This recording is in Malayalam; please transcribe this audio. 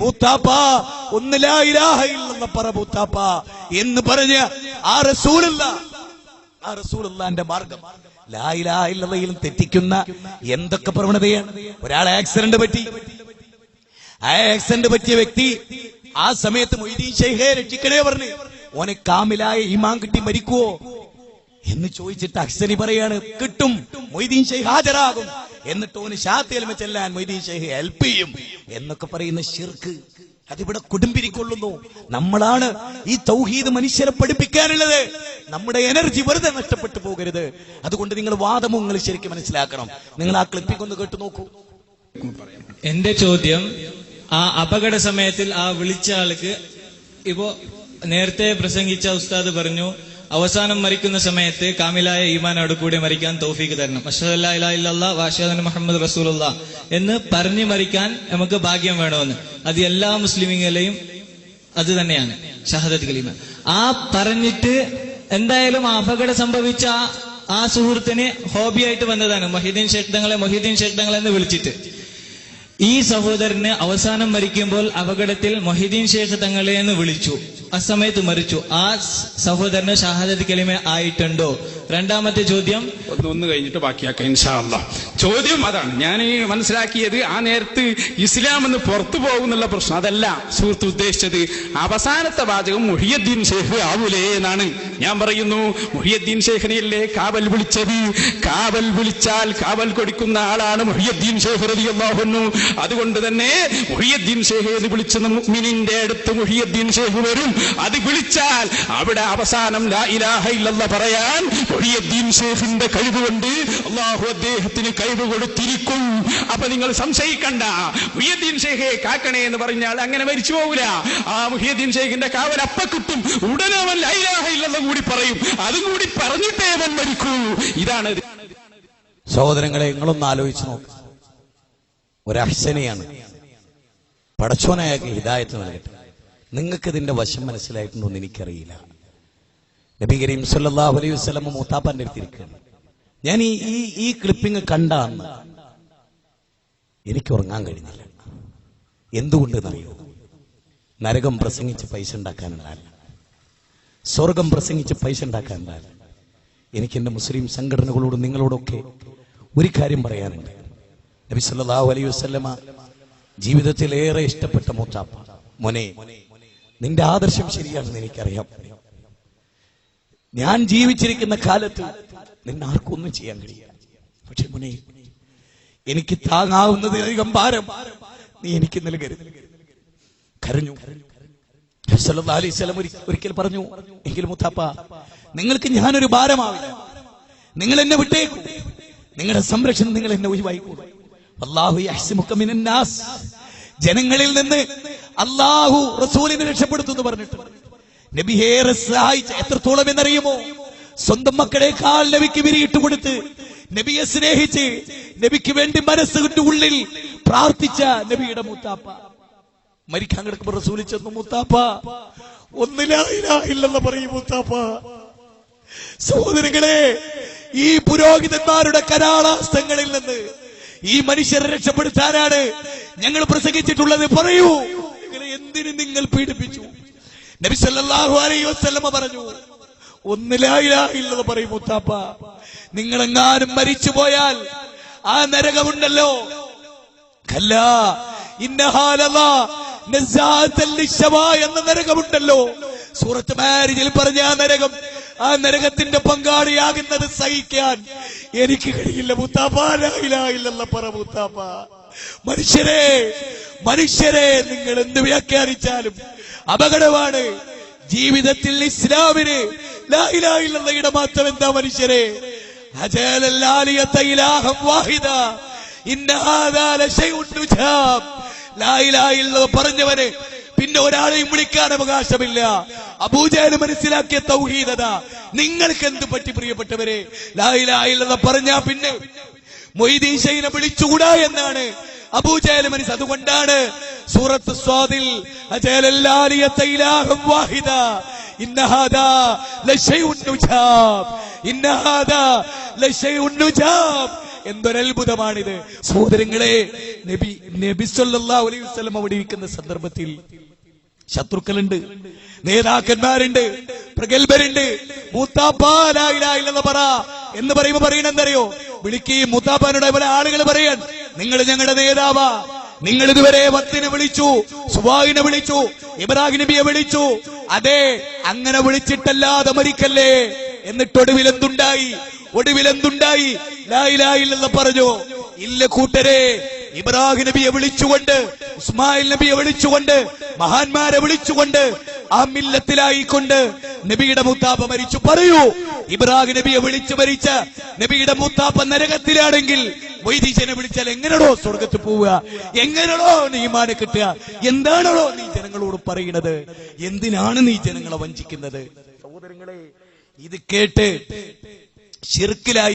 മൂത്താപ്പ ഒന്നിലായിരാഹയില്ലെന്ന് പറ മൂത്താപ്പ. എന്ന് പറഞ്ഞ് ആ റസൂലുള്ള ആ റസൂലുള്ളാന്റെ മാർഗം. ലായിലായില്ലതയിലും തെറ്റിക്കുന്ന എന്തൊക്കെ പ്രവണതയാണ്? ഒരാൾ ആക്സിഡന്റ് പറ്റി. ആക്സിഡന്റ് പറ്റിയ വ്യക്തി ആ സമയത്ത് മൊയ്തീൻ ഷെയ്ഖെ രക്ഷിക്കണേ പറഞ്ഞു ഓനെ കാമിലായ ഈമാൻ കിട്ടി മരിക്കുവോ? എന്ന് ചോദിച്ചിട്ട് അക്സരി പറയാണ് കിട്ടും. മൊയ്തീൻ ഷെയ്ഖ് ഹാജരാകും. എന്നിട്ട് ഓന് ഷാത്തിയിൽ ചെല്ലാൻ മൊയ്തീൻ ഷെയ്ഖ് ഹെൽപ്പ് ചെയ്യും. എന്നൊക്കെ പറയുന്ന ഷിർക്ക് അതിവിടെ കുടുംബിരിക്കൊള്ളുന്നു. നമ്മളാണ് ഈ തൗഹീദ് മനുഷ്യരെ പഠിപ്പിക്കാനുള്ളത്. നമ്മുടെ എനർജി വെറുതെ നഷ്ടപ്പെട്ടു പോകരുത്. അതുകൊണ്ട് നിങ്ങൾ വാദമോ നിങ്ങൾ ശരിക്കും മനസ്സിലാക്കണം. നിങ്ങൾ ആ ക്ലിപ്പിംഗ് ഒന്ന് കേട്ടു നോക്കൂ. എന്റെ ചോദ്യം ആ അപകട സമയത്തിൽ ആ വിളിച്ച ആൾക്ക് ഇപ്പോ നേരത്തെ പ്രസംഗിച്ച ഉസ്താദ് പറഞ്ഞു അവസാനം മരിക്കുന്ന സമയത്ത് കാമിലായ ഈമാനോട് കൂടി മരിക്കാൻ തൗഫീക്ക് തരണം. അഷദല്ലാ വാഷാദൻ മുഹമ്മദ് റസൂലുള്ള എന്ന് പറഞ്ഞു മരിക്കാൻ നമുക്ക് ഭാഗ്യം വേണമെന്ന്. അത് എല്ലാ മുസ്ലിമിങ്ങളെയും അത് തന്നെയാണ്. ഷഹദത്ത് കലീമ ആ പറഞ്ഞിട്ട് എന്തായാലും അപകടം സംഭവിച്ച ആ- സുഹൃത്തിന് ഹോബിയായിട്ട് വന്നതാണ്. മൊഹീദ്ദീൻ ശക്തങ്ങളെ തങ്ങളെ മൊഹീദ്ദീൻ ഷേഖ് തങ്ങളെ എന്ന് വിളിച്ചിട്ട്. ഈ സഹോദരന് അവസാനം മരിക്കുമ്പോൾ അപകടത്തിൽ മൊഹിദ്ദീൻ ഷേഖ് തങ്ങളെ എന്ന് വിളിച്ചു. ആ സമയത്ത് മരിച്ചു. ആ സഹോദരന് ഷഹാദത്ത് കലിമ ആയിട്ടുണ്ടോ? രണ്ടാമത്തെ ചോദ്യം? ഒന്ന് ഒന്ന് കഴിഞ്ഞിട്ട് ബാക്കിയാക്കാം ഇൻഷാ അല്ലാ ചോദ്യം അതാണ്. ഞാൻ മനസ്സിലാക്കിയത് ആ നേരത്ത് ഇസ്ലാം എന്ന് പുറത്തു പോകുന്നുള്ള പ്രശ്നം. അതല്ല സുഹൃത്ത് ഉദ്ദേശിച്ചത് അവസാനത്തെ വാചകം മുഹിയദ്ദീൻ ഷേഖ് ആവൂലേ എന്നാണ്. ഞാൻ പറയുന്നു മുഹിയദ്ദീൻ ഷെയ്ഖിനെയല്ലേ കാവൽ വിളിച്ചത്? കാവൽ വിളിച്ചാൽ കാവൽ കൊടുക്കുന്ന ആളാണ് മുഹിയദ്ദീൻ ഷേഖ് റതിയല്ലാഹുന്നു അതുകൊണ്ട് തന്നെ മുഹിയദ്ദീൻ ഷേഖ് എന്ന് വിളിച്ച മുഅ്മിനിന്റെ അടുത്ത് മുഹിയദ്ദീൻ ഷേഖ് വരും. അത് വിളിച്ചാൽ അവിടെ അവസാനം ലാ ഇലാഹ ഇല്ലല്ലാഹ് പറയാൻ മുഹിയദ്ദീൻ ഷേഖിന്റെ കഴിവ് കൊണ്ട് അള്ളാഹു അദ്ദേഹത്തിന് കഴിവ് കൊടുത്തിരിക്കും. അപ്പൊ നിങ്ങൾ സംശയിക്കണ്ട. മുഹിയുദ്ദീൻ ഷേഖെ കാക്കണേ എന്ന് പറഞ്ഞാൽ അങ്ങനെ മരിച്ചു പോകൂല ആ മുഹിയുദ്ദീൻ ഷേഖിന്റെ കാവൽ അപ്പ കിട്ടും. ഉടനെ അവൻ ലാ ഇലാഹ കൂടി പറയും. അതും കൂടി പറഞ്ഞിട്ടേ അവൻ മരിക്കൂ. ഇതാണ് ഇത്. സഹോദരങ്ങളെ നിങ്ങളൊന്ന് ആലോചിച്ച് നോക്ക്. ഒരു അഹ്സനയാണ് പടച്ചോനായ ഹിദായത്ത് നൽകട്ടെ. നിങ്ങൾക്ക് ഇതിന്റെ വശം മനസ്സിലായിട്ടുണ്ടോ എന്ന് എനിക്കറിയില്ല. നബി കരീം സല്ലല്ലാഹു അലൈഹി വസല്ലം മൂത്താപ്പാന്റെ അടുത്തിരിക്കുകയാണ്. ഞാൻ ഈ ഈ ഈ ക്ലിപ്പിംഗ് കണ്ട അന്ന് എനിക്ക് ഉറങ്ങാൻ കഴിഞ്ഞില്ല. എന്തുകൊണ്ടെന്നറിയോ? നരകം പ്രസംഗിച്ച് പൈസ ഉണ്ടാക്കാനുള്ളതല്ല സ്വർഗം പ്രസംഗിച്ച് പൈസ ഉണ്ടാക്കാനുള്ളതല്ല എനിക്ക് എന്റെ മുസ്ലിം സംഘടനകളോടും നിങ്ങളോടൊക്കെ ഒരു കാര്യം പറയാനുണ്ട്. നബി സല്ലല്ലാഹു അലൈഹി വസല്ലമ ജീവിതത്തിൽ ഏറെ ഇഷ്ടപ്പെട്ട മൂത്താപ്പ. മോനെ നിന്റെ ആദർശം ശരിയാണെന്ന് എനിക്കറിയാം. ഞാൻ ജീവിച്ചിരിക്കുന്ന കാലത്ത് നിന്നെ ഒന്നും ചെയ്യാൻ കഴിയില്ല. പക്ഷെ മുനെ എനിക്ക് താങ്ങാവുന്നതിലധികം ഭാരം നീ എനിക്ക് നൽകരുത്. കരഞ്ഞു. ഒരിക്കൽ പറഞ്ഞു എങ്കിലും മുത്താപ്പ നിങ്ങൾക്ക് ഞാനൊരു ഭാരമാവില്ല. നിങ്ങൾ എന്നെ വിട്ടേക്കൂ. നിങ്ങളുടെ സംരക്ഷണം നിങ്ങൾ എന്നെ ഒഴിവായിക്കൂ. അള്ളാഹു യഹ്സിമുക മിനൻ നാസ്. ജനങ്ങളിൽ നിന്ന് അള്ളാഹു റസൂലിനെ രക്ഷപ്പെടുത്തുന്നു പറഞ്ഞിട്ടുണ്ട്. നബി ഏറെ സഹായിച്ച എത്രത്തോളം എന്നറിയുമോ? സ്വന്തം മക്കളെക്കാൾ നബിക്ക് വിരിയിട്ട് കൊടുത്ത് നബിയെ സ്നേഹിച്ച് നബിക്ക് വേണ്ടി മനസ്സിന്റെ ഉള്ളിൽ പ്രാർത്ഥിച്ച നബിയുടെ മൂത്താപ്പ. മരിക്കാൻ കിടക്കുമ്പോ റസൂലിച്ചെന്ന് ചെന്നു മുത്താപ്പ ഒന്നിലായില്ലെന്ന് പറയും മൂത്താപ്പ. സഹോദരങ്ങളെ ഈ പുരോഹിതന്മാരുടെ കരാളാസ്തങ്ങളിൽ നിന്ന് ഈ മനുഷ്യരെ രക്ഷപ്പെടുത്താനാണ് ഞങ്ങൾ പ്രസംഗിച്ചിട്ടുള്ളത്. പറയൂ. എന്തിനു നിങ്ങൾ പീഡിപ്പിച്ചു? നബി സല്ലല്ലാഹു അലൈഹി വസല്ലമ പറഞ്ഞു ഒന്നിലായില്ലെന്ന് പറയും മുത്താപ്പ. നിങ്ങളെങ്ങാനും മരിച്ചു പോയാൽ ആ നരകമുണ്ടല്ലോ. കല്ല ഇന്നഹാലതാ എന്ന നരകമുണ്ടല്ലോ. സൂറത്ത് മാരിജിൽ പറഞ്ഞ ആ നരകം ആ നരകത്തിന്റെ പങ്കാളിയാകുന്നത് സഹിക്കാൻ എനിക്ക് കഴിയില്ല മുത്താപ്പ. ലാ പറ മുത്താപ്പ. മനുഷ്യരെ മനുഷ്യരെ നിങ്ങൾ എന്ത് വ്യാഖ്യാനിച്ചാലും അപകടമാണ്. ജീവിതത്തിൽ ഇസ്ലാമിന് ഇല്ലല്ലാഹയുടെ മാത്രം എന്താ മനുഷ്യരെ? പറഞ്ഞവന് പിന്നെ ഒരാളെയും വിളിക്കാൻ അവകാശമില്ല. അബൂജാൽ മനസ്സിലാക്കിയ തൗഹീദത നിങ്ങൾക്ക് എന്ത് പറ്റി പ്രിയപ്പെട്ടവരെ? ലായിലായില്ലെന്ന് പറഞ്ഞാ പിന്നെ മൊയ്തീൻ ഷൈനെ വിളിച്ചുകൂടാ എന്നാണ് അബൂജാൽ മനസ്സ് അതുകൊണ്ടാണ് സൂറത്ത് സ്വാദിൽ വാഹിദ എന്തൊരത്ഭുതമാണിത് സഹോദരങ്ങളെ നബി നബി അലൈഹി അവിടെ ഇരിക്കുന്ന സന്ദർഭത്തിൽ ശത്രുക്കളുണ്ട് നേതാക്കന്മാരുണ്ട് പ്രഗത്ഭരുണ്ട്. മൂത്താപ്പാലായില്ലെന്ന് പറ എന്ന് പറയുമ്പോ പറയണെന്തറിയോ? വിളിക്കുകയും മൂത്താപ്പാനോട് പോലെ ആളുകൾ പറയാൻ നിങ്ങൾ ഞങ്ങളുടെ നേതാവാ. നിങ്ങൾ ഇതുവരെ വത്തിനെ വിളിച്ചു സുബാഹിനെ വിളിച്ചു ഇബ്രാഹിം നബിയെ വിളിച്ചു. അതെ അങ്ങനെ വിളിച്ചിട്ടല്ലാതെ മരിക്കല്ലേ? എന്നിട്ട് ഒടുവിൽ എന്തുണ്ടായി? ഒടുവിൽ എന്തുണ്ടായി? ലായിലായില്ലെന്ന് പറഞ്ഞു. ഇല്ല കൂട്ടരെ ഇബ്രാഹിം നബിയെ വിളിച്ചുകൊണ്ട് ഉസ്മായിൽ നബിയെ വിളിച്ചുകൊണ്ട് മഹാന്മാരെ വിളിച്ചുകൊണ്ട് ആ മില്ലത്തിലായിക്കൊണ്ട് നബിയുടെ മുത്താപ്പ മരിച്ചു. പറയൂ ഇബ്രാഹിം നബിയെ വിളിച്ചു മരിച്ച നബിയുടെ മുത്താപ്പ നരകത്തിലാണെങ്കിൽ വൈദികനെ വിളിച്ചാൽ എങ്ങനെയാണോ സ്വർഗത്ത് പോവുക? എങ്ങനെയാണോ നീ മാന കിട്ടുക? എന്താണോ നീ ജനങ്ങളോട് പറയുന്നത്? എന്തിനാണ് നീ ജനങ്ങളെ വഞ്ചിക്കുന്നത്? സഹോദരങ്ങളെ ഇത് കേട്ട് ഷിർക്കിലായി